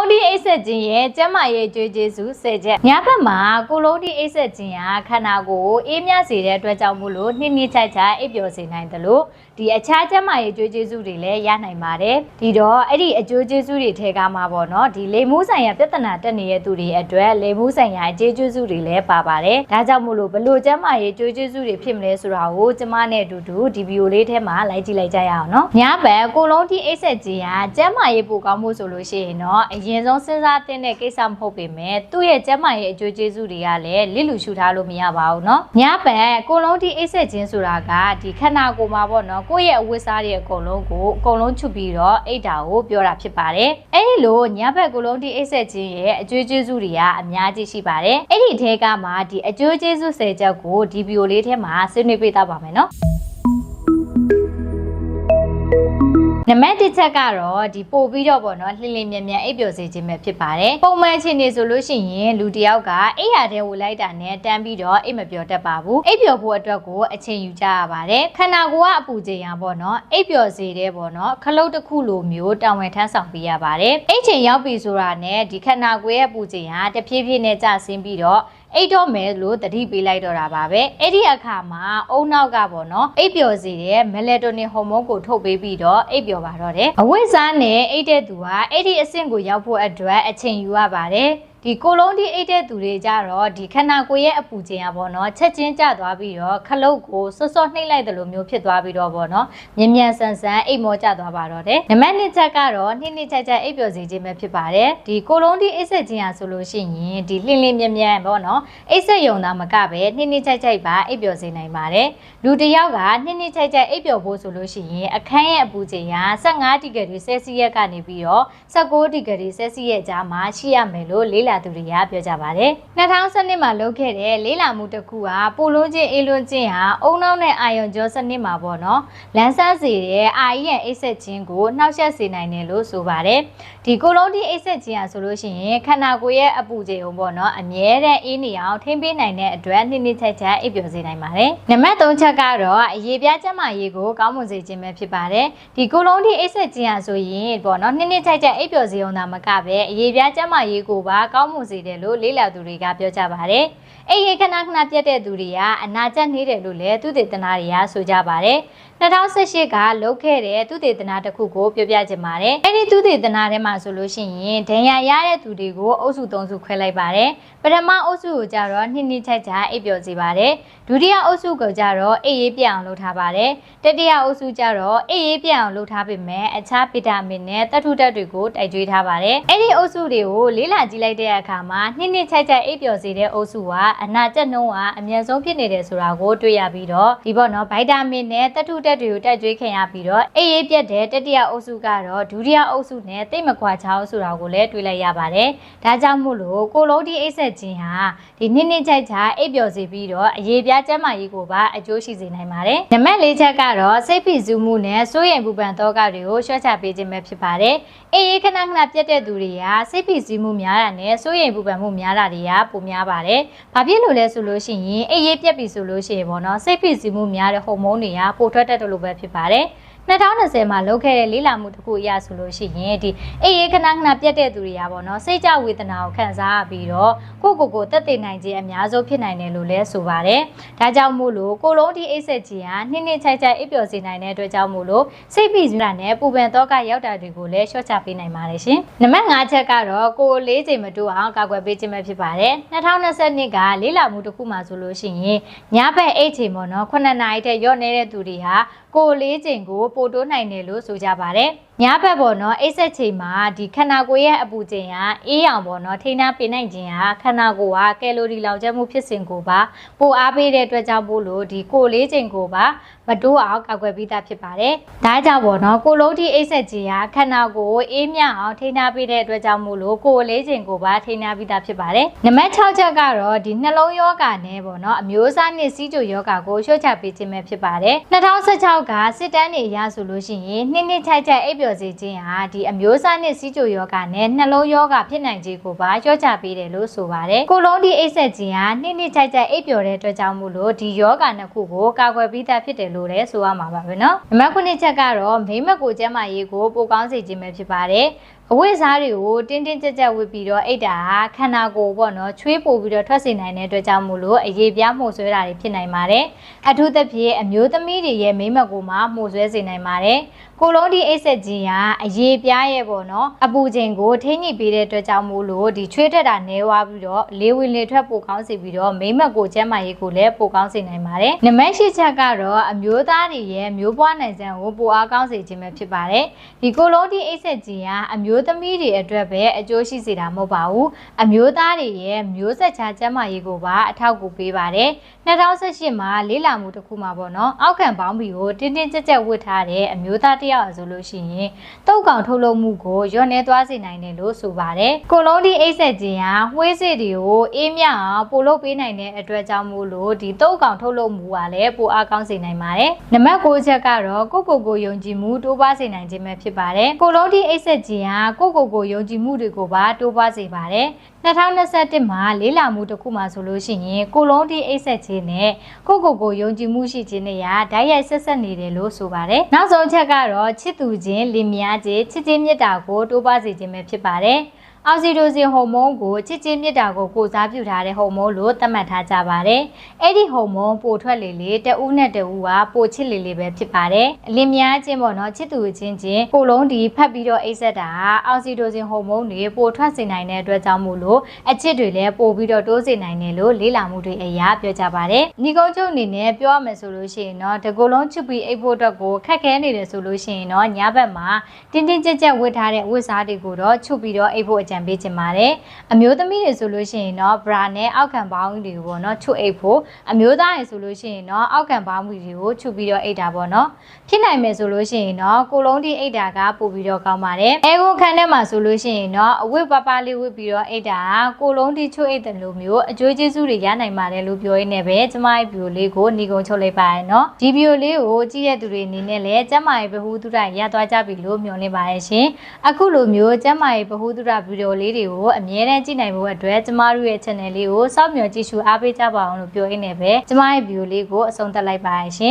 လုံးဒီအိတ်ဆက်ခြင်းရဲ့ကျန်းမာရေးကြွေးကျေးဇူး10ချက်ညဘက်မှာကိုလုံးဒီအိတ်ဆက်ခြင်းဟာခန္ဓာကိုယ်ကိုအေးမြစေတဲ့အတွက်ကြောင့်မို့လို့နှိမ့်နှိမ့်ချိုက်ချိုက်အိပ်ပျော်စေနိုင်တယ်လို့ဒီအခြားကျန်းမာရေးကြွေးကျေးဇူးတွေလည်းရနိုင်ပါတယ်ဒီတော့အဲ့ဒီအကျိုးကျေးဇူးတွေထဲကမှာပေါ့နော်ဒီလေမှုဆိုင်ရာပြဿနာတက်နေတဲ့သူတွေအတွက်လေမှုဆိုင်ရာအကျိုးကျေးဇူးတွေလည်းပါပါတယ်ဒါကြောင့်မို့လို့ဘလို့ကျန်းမာရေးကြွေးကျေးဇူးတွေဖြစ်မလဲဆိုတာကိုကျမနဲ့အတူတူဒီဗီဒီယိုလေးထဲမှာလိုက်ကြည့်လိုက်ကြရအောင်နော်ညဘက်ကိုလုံးဒီအိတ်ဆက်ခြင်းဟာကျန်းမာရေးပိုကောင်းမှုဆိုလို့ရှိရင်တော့အရင်ဆုံးစဉ်းစားသင့်တဲ့ကိစ္စမဟုတ်ပေမဲ့သူ့ရဲ့ကျန်းမာရေးအကျိုးကျေးဇူးတွေကလည်းလစ်လူရှုထားလို့မရပါဘူးเนาะညဘက်ကိုလုံးဒီအိတ်ဆက်ခြင်းဆိုတာကဒီခန္ဓာကိုယ်မှာပေါ့နော်ကိုယ့်ရဲ့အဝတ်စားတွေအကုန်လုံးကိုအကုန်လုံးချုပ်ပြီးတော့အိတ်တာကိုပြောတာဖြစ်ပါတယ်အဲ့ဒီလိုညဘက်ကိုလုံးဒီအိတ်ဆက်ခြင်းရဲ့အကျိုးကျေးဇူးတွေကအများကြီးရှိပါတယ်အဲ့ဒီထဲကမှဒီအကျိုးကျေးဇူး10ချက်ကိုဒီဗီဒီယိုလေးထဲမှာဆွေးနွေးပေးသားပါမယ်เนาะ နံပါတ်တစ်ချက်ကတော့ဒီပို့ပြီးတော့ပေါ့နော်လှင်လင်းမြန်မြန်အိပ်ပျော်စေခြင်းပဲဖြစ်ပါတယ်ပုံမှန်အခြေအနေဆိုလို့ရှိရင်လူတစ်ယောက်ကအိပ်ရတဲ့ဝလိုက်တာနဲ့တန်းပြီးတော့အိပ်မပျော်တတ်ပါဘူးအိပ်ပျော်ဖို့အတွက်ကိုအချိန်ယူကြရပါတယ်ခန္ဓာကိုယ်ကအပူချိန်ရပေါ့နော်အိပ်ပျော်စေတဲ့ပေါ့နော်ခလုတ်တစ်ခုလိုမျိုးတာဝန်ထမ်းဆောင်ပေးရပါတယ်အိပ်ချိန်ရောက်ပြီဆိုတာနဲ့ဒီခန္ဓာကိုယ်ရဲ့အပူချိန်ဟာတဖြည်းဖြည်းနဲ့ကျဆင်းပြီးတော့ အိတ်တော့မယ်လို့တတိပေးလိုက်တော့တာပါပဲအဲ့ဒီအခါမှာအုံနောက်ကပေါ့နော်အိပ်ပျော်စေတဲ့မလက်တိုနင်ဟော်မုန်းကိုထုတ်ပေးပြီးတော့အိပ်ပျော်ပါတော့တယ်အဝိဇ္ဇာနဲ့အိတ်တဲ့သူဟာအဲ့ဒီအဆင့်ကိုရောက်ဖို့အတွက်အချိန်ယူရပါတယ် ဒီကိုလုံးဒီအိတ်တဲ့သူတွေကြတော့ဒီခန္ဓာကိုယ်ရဲ့အပူချိန်อ่ะဗောနော်ချက်ချင်းကျသွားပြီးတော့ခလုတ်ကိုစောစောနှိမ့်လိုက်တယ်လို့မျိုးဖြစ်သွားပြီးတော့ဗောနော်မြ мян ဆန်ဆန်အိတ်မောကျသွားပါတော့တယ်နံပါတ်2ချက်ကတော့နှိမ့်နှိမ့်ချက်ချက်အိပ်ပျော်စေခြင်းပဲဖြစ်ပါတယ်ဒီကိုလုံးဒီအိတ်ဆက်ခြင်းอ่ะဆိုလို့ရှိရင်ဒီလှင်လင်းမြ мян ဗောနော်အိတ်ဆက်ယုံတာမကပဲနှိမ့်နှိမ့်ချက်ချက်ပါအိပ်ပျော်စေနိုင်ပါတယ်လူတစ်ယောက်ကနှိမ့်နှိမ့်ချက်ချက်အိပ်ပျော်ဖို့ဆိုလို့ရှိရင်အခန်းရဲ့အပူချိန်ဟာ15ဒီဂရီဆဲစီယက်ကနေပြီးတော့16ဒီဂရီဆဲစီယက်ကြားမှာရှိရမယ်လို့လေးလာ ာသူတွေကပြောကြပါတယ်2012မှာလုပ်ခဲ့တဲ့လေးလာမှုတစ်ခုဟာပိုလုံးချင်းအေးလွန်းချင်းဟာအုံနောက်နဲ့အာယုံကျော်စနစ်မှာပေါ့နော်လန်းဆန်းစေတဲ့အာအီရဲ့အိတ်ဆက်ခြင်းကိုနှောက်ယှက်စေနိုင်တယ်လို့ဆိုပါတယ်ဒီကိုလုံးဒီအိတ်ဆက်ခြင်းဟာဆိုလို့ရှိရင်ခန္ဓာကိုယ်ရဲ့အပူချိန်ကိုပေါ့နော်အမြဲတမ်းအေးနေအောင်ထိမ့်ပေးနိုင်တဲ့အတွက်နှစ်နှစ်ချက်ချက်အိပ်ပျော်စေနိုင်ပါတယ်နံပါတ်3ချက်ကတော့အရေးပြားကျန်းမာရေးကိုကောင်းမွန်စေခြင်းပဲဖြစ်ပါတယ်ဒီကိုလုံးဒီအိတ်ဆက်ခြင်းဟာဆိုရင်ပေါ့နော်နှစ်နှစ်ချက်ချက်အိပ်ပျော်စေအောင်သာမကပဲအရေးပြားကျန်းမာရေးကိုပါကောင်းမွန်စေတယ်လို့လေးလာသူတွေကပြောကြပါတယ်အဲ့ဒီခဏခဏပြတ်တဲ့သူတွေကအနာကျက်နေတယ်လို့လည်းသူတေသနာတွေကဆိုကြပါတယ် 2018ကလုပ်ခဲ့တဲ့သူတေသနာတစ်ခုကိုပြောပြချင်ပါတယ်အဲ့ဒီသူတေသနာထဲမှာဆိုလို့ရှိရင်ဒဏ်ရာရတဲ့သူတွေကိုအုပ်စု၃စုခွဲလိုက်ပါတယ်ပထမအုပ်စုကိုကြတော့နှစ်နှစ်ချက်ချအိပ်ပျော်စေပါတယ်ဒုတိယအုပ်စုကိုကြတော့အေးရေးပြအောင်လုပ်ထားပါတယ်တတိယအုပ်စုကြတော့အေးရေးပြအောင်လုပ်ထားပေမဲ့အခြားဗီတာမင်နဲ့တက်ထုတက်တွေကိုတိုက်ကြွေးထားပါတယ်အဲ့ဒီအုပ်စုတွေကိုလေးလာကြည့်လိုက်တဲ့အခါမှာနှစ်နှစ်ချက်ချက်အိပ်ပျော်စေတဲ့အုပ်စုကအနာကျက်နှုံးကအမြင့်ဆုံးဖြစ်နေတယ်ဆိုတာကိုတွေ့ရပြီးတော့ဒီပေါ့နော်ဗိုက်တာမင်နဲ့တက်ထုတက်တွေကိုတိုက်ကြွေးခင်ရပြီးတော့အေးရေးပြတ်တဲ့တတိယအုပ်စုကတော့ဒုတိယအုပ်စုနဲ့တိတ်မခွာချောင်းဆိုတာကိုလည်းတွေ့လိုက်ရပါတယ်ဒါကြောင့်မို့လို့ကိုလုံးဒီအိတ်ဆက်ခြင်းဟာဒီနှစ်နှစ်ချက်ချအိပ်ပျော်စေပြီးတော့အရေးပြားကျန်းမာရေးကိုပါအကျိုးရှိစေနိုင်ပါတယ်နံပါတ်၄ချက်ကတော့စိတ်ဖိစီးမှုနဲ့စိုးရိမ်ပူပန်သောကတွေကိုရှင်းချပေးခြင်းပဲဖြစ်ပါတယ်အေးအေးခဏခဏပြတ်တဲ့သူတွေကစိတ်ဖိစီးမှုများတာနဲ့စိုးရိမ်ပူပန်မှုများတာတွေကပိုများပါတယ်ဘာဖြစ်လို့လဲဆိုလို့ရှိရင်အေးအေးပြတ်ပြီဆိုလို့ရှိရင်ပေါ့နော်စိတ်ဖိစီးမှုများတဲ့ဟော်မုန်းတွေကပိုထွက်တတ်တယ်လို့ပဲဖြစ်ပါတယ် 2020မှာလုပ်ခဲ့တဲ့လေးလာမှုတစ်ခုအရဆိုလို့ရှိရင်ဒီအေးအေးခဏခဏပြတ်တဲ့သူတွေကပေါ့နော်စိတ်ကြဝေဒနာကိုခံစားရပြီးတော့ကိုယ့်ကိုယ်ကိုတက်တည်နိုင်ခြင်းအများဆုံးဖြစ်နိုင်တယ်လို့လည်းဆိုပါတယ်။ဒါကြောင့်မို့လို့ကိုလုံးဒီအိတ်ဆက်ကြီးဟာနှစ်နှစ်ချိုက်ချိုက်အိပ်ပျော်စေနိုင်တဲ့အတွက်ကြောင့်မို့လို့စိတ်ဖိစီးတာနဲ့ပူပန်တော့ကရောက်တာတွေကိုလည်းရှော့ချပေးနိုင်ပါတယ်ရှင်။နံပါတ်5ချက်ကတော့ကိုယ်လေးချိန်မတိုးအောင်ကာကွယ်ပေးခြင်းပဲဖြစ်ပါတယ်။2022ကလေးလာမှုတစ်ခုမှဆိုလို့ရှိရင်ညဘက်အိတ်ချိန်ပေါ့နော်9နာရီတည်းရော့နေတဲ့သူတွေဟာ ကိုယ်လေးချိန်ကိုပိုတိုးနိုင်တယ်လို့ဆိုကြပါတယ်။ညဘက်ပေါ့နော်အိတ်ဆက်ချိန်မှာဒီခန္ဓာကိုယ်ရဲ့အပူချိန်ကအေးအောင်ပေါ့နော်ထိန်းထားပေးနိုင်ခြင်းဟာခန္ဓာကိုယ်ကကယ်လိုရီလောင်ကျွမ်းမှုဖြစ်စဉ်ကိုပါပိုအားပေးတဲ့အတွက်ကြောင့်ပို့လို့ဒီကိုယ်လေးချိန်ကိုပါမတိုးအောင်ကောက်ွယ်ပြီးသားဖြစ်ပါတယ်။ဒါကြောင့်ပေါ့နော်ကိုလုံးထိအိတ်ဆက်ကြီးဟာခန္ဓာကိုယ်အေးမြအောင်ထိန်းထားပေးတဲ့အတွက်ကြောင့်မို့လို့ကိုယ်လေးချိန်ကိုပါထိန်းထားပြီးသားဖြစ်ပါတယ်။နံပါတ်6ချက်ကတော့ဒီနှလုံးယောဂနဲ့ပေါ့နော်အမျိုးအစားနဲ့စီးကြိုယောဂကိုရှော့ချပေးခြင်းပဲဖြစ်ပါတယ်။2016ကောက်ကစစ်တမ်းတွေအရဆိုလို့ရှိရင်နှစ်နှစ်ခြိုက်ခြိုက်အိပ်ပျော်စေခြင်းဟာဒီအမျိုးအစားနဲ့စီးကျိုယောဂနဲ့နှလုံးယောဂဖြစ်နိုင်ခြေကိုပါကြော့ချပေးတယ်လို့ဆိုပါတယ်။ကိုလုံးဒီအိပ်ဆက်ခြင်းဟာနှစ်နှစ်ခြိုက်ခြိုက်အိပ်ပျော်တဲ့အတွက်ကြောင့်မို့လို့ဒီယောဂနှစ်ခုကိုကာကွယ်ပြီးသားဖြစ်တယ်လို့လည်းဆိုရမှာပါပဲနော်။နံပါတ်9ချက်ကတော့မိမကိုကျန်းမာရေးကိုပိုကောင်းစေခြင်းပဲဖြစ်ပါတယ်။ အဝတ်အစားတွေကိုတင်းတင်းကြပ်ကြပ်ဝတ်ပြီးတော့အိတ်တာဟာခန္ဓာကိုယ်ပေါ့နော်ချွေးပို့ပြီးတော့ထွက်စေနိုင်တဲ့အတွက်ကြောင့်မို့လို့အရေးပြားမှုဆွဲတာတွေဖြစ်နိုင်ပါတယ်အထူးသဖြင့်အမျိုးသမီးတွေရဲ့မိမက်ကိုမှမှုဆွဲစေနိုင်ပါတယ် ကိုလုံးဒီအိတ်ဆက်ကြီးကအရေးပြားရဲ့ပေါ့နော်အပူချိန်ကိုထိန်းညှိပေးတဲ့အတွက်ကြောင့်မို့လို့ဒီချွေးထက်တာနဲဝါပြီးတော့လေဝင်လေထွက်ပိုကောင်းစေပြီးတော့မိမက်ကိုကျန်းမာရေးကိုလည်းပိုကောင်းစေနိုင်ပါတယ်နံပါတ်၈ချက်ကတော့အမျိုးသားတွေရဲ့မျိုးပွားနိုင်စံကိုပိုအားကောင်းစေခြင်းပဲဖြစ်ပါတယ်ဒီကိုလုံးဒီအိတ်ဆက်ကြီးကအမျိုးသမီးတွေအတွက်ပဲအကျိုးရှိစေတာမဟုတ်ပါဘူးအမျိုးသားတွေရဲ့မျိုးဆက်ခြားကျန်းမာရေးကိုပါအထောက်အကူပေးပါတယ်2018မှာလေးလာမှုတစ်ခုမှာပေါ့နော်အောက်ခံပေါင်းဘီကိုတင်းတင်းကြပ်ကြပ်ဝတ်ထားတဲ့အမျိုးသားတစ်ယောက်ဆိုလို့ရှိရင်တုတ်ကောင်ထုတ်လုပ်မှုကိုညှော့နေသွားစေနိုင်တယ်လို့ဆိုပါတယ်ကိုလုံးဒီအိတ်ဆက်ကြီးဟာဝှေးစစ်တွေကိုအေးမြအောင်ပို့လုပ်ပေးနိုင်တဲ့အတွက်ကြောင့်မို့လို့ဒီတုတ်ကောင်ထုတ်လုပ်မှုကလည်းပိုအားကောင်းစေနိုင်ပါတယ်နံပါတ်9ချက်ကတော့ကိုကိုကိုယုံကြည်မှုတိုးပွားစေနိုင်ခြင်းပဲဖြစ်ပါတယ်ကိုလုံးဒီအိတ်ဆက်ကြီးဟာကိုကိုကိုယုံကြည်မှုတွေကိုပါတိုးပွားစေပါတယ်2021မှာလေးလာမှုတစ်ခုမှဆိုလို့ရှိရင်ကိုလုံးဒီအိတ်ဆက်ခြင်းနဲ့ကိုကိုကိုယုံကြည်မှုရှိခြင်းနဲ့ရာဓာတ်ရိုက်ဆက်ဆက်နေတယ်လို့ဆိုပါတယ်နောက်ဆုံးချက်ကတော့ချစ်သူချင်းလင်မယားချင်းချစ်ချင်းမြတ်တာကိုတိုးပွားစေခြင်းပဲဖြစ်ပါတယ် အောက်ဆီတိုစင်ဟော်မုန်းကိုချစ်ချင်းမြတ်တာကိုကိုစားပြုထားတဲ့ဟော်မုန်းလို့သတ်မှတ်ထားကြပါတယ်။အဲ့ဒီဟော်မုန်းပိုထွက်လေလေတဦးနဲ့တဦးကပိုချစ်လေလေပဲဖြစ်ပါတယ်။အလင်းများချင်းပေါ့နော်ချစ်သူချင်းချင်းကိုလုံးဒီဖတ်ပြီးတော့အိတ်ဆက်တာဟာအောက်ဆီတိုစင်ဟော်မုန်းတွေပိုထွက်စေနိုင်တဲ့အတွက်ကြောင့်မို့လို့အချစ်တွေလည်းပိုပြီးတော့တိုးစေနိုင်တယ်လို့လေးလာမှုတွေအရာပြောကြပါတယ်။ညီကုန်းချုပ်အနေနဲ့ပြောရမယ်ဆိုလို့ရှိရင်တော့တကူလုံးချစ်ပြီးအိတ်ဖို့အတွက်ကိုခက်ခဲနေတယ်ဆိုလို့ရှိရင်တော့ညဘက်မှာတင်းတင်းကြပ်ကြပ်ဝတ်ထားတဲ့ဝတ်စားတွေကိုတော့ချုပ်ပြီးတော့အိတ်ဖို့အကြံပေးချင်ပါတယ်အမျိုးသမီးတွေဆိုလို့ရှိရင်တော့ bra နဲ့အောက်ခံပေါင်းတွေကိုပေါ့နော်ချုပ်အိတ်ဖို့အမျိုးသားတွေဆိုလို့ရှိရင်တော့အောက်ခံပေါင်းတွေကိုချုပ်ပြီးတော့အိတ်တာပေါ့နော်ဖြစ်နိုင်မယ်ဆိုလို့ရှိရင်တော့ကိုလုံးတိအိတ်တာကပို့ပြီးတော့ကောင်းပါတယ်အဲကိုခန်းထဲမှာဆိုလို့ရှိရင်တော့အဝတ်ပပလေးဝတ်ပြီးတော့အိတ်တာကိုလုံးတိချုပ်အိတ်တယ်လို့မျိုးအကျွေးကျေးဇူးတွေရနိုင်ပါတယ်လို့ပြောရင်းနဲ့ပဲကျမရဲ့ဗီဒီယိုလေးကိုညီကုံချုပ်လိုက်ပါရနော်ဒီဗီဒီယိုလေးကိုကြည့်ရတဲ့သူတွေအနေနဲ့လည်းကျမရဲ့ဗဟုသုတရသွားကြပြီလို့မျှော်လင့်ပါရဲ့ရှင်အခုလိုမျိုးကျမရဲ့ဗဟုသုတဗီဒီယိုလေးတွေကိုအမြဲတမ်းကြည့်နိုင်ဖို့အတွက်ကျမတို့ရဲ့ channel လေးကိုစောင့်မျှော်ကြည့်ရှုအားပေးကြပါအောင်လို့ပြောရင်းနဲ့ပဲကျမရဲ့ဗီဒီယိုလေးကိုအဆုံးသတ်လိုက်ပါရရှင်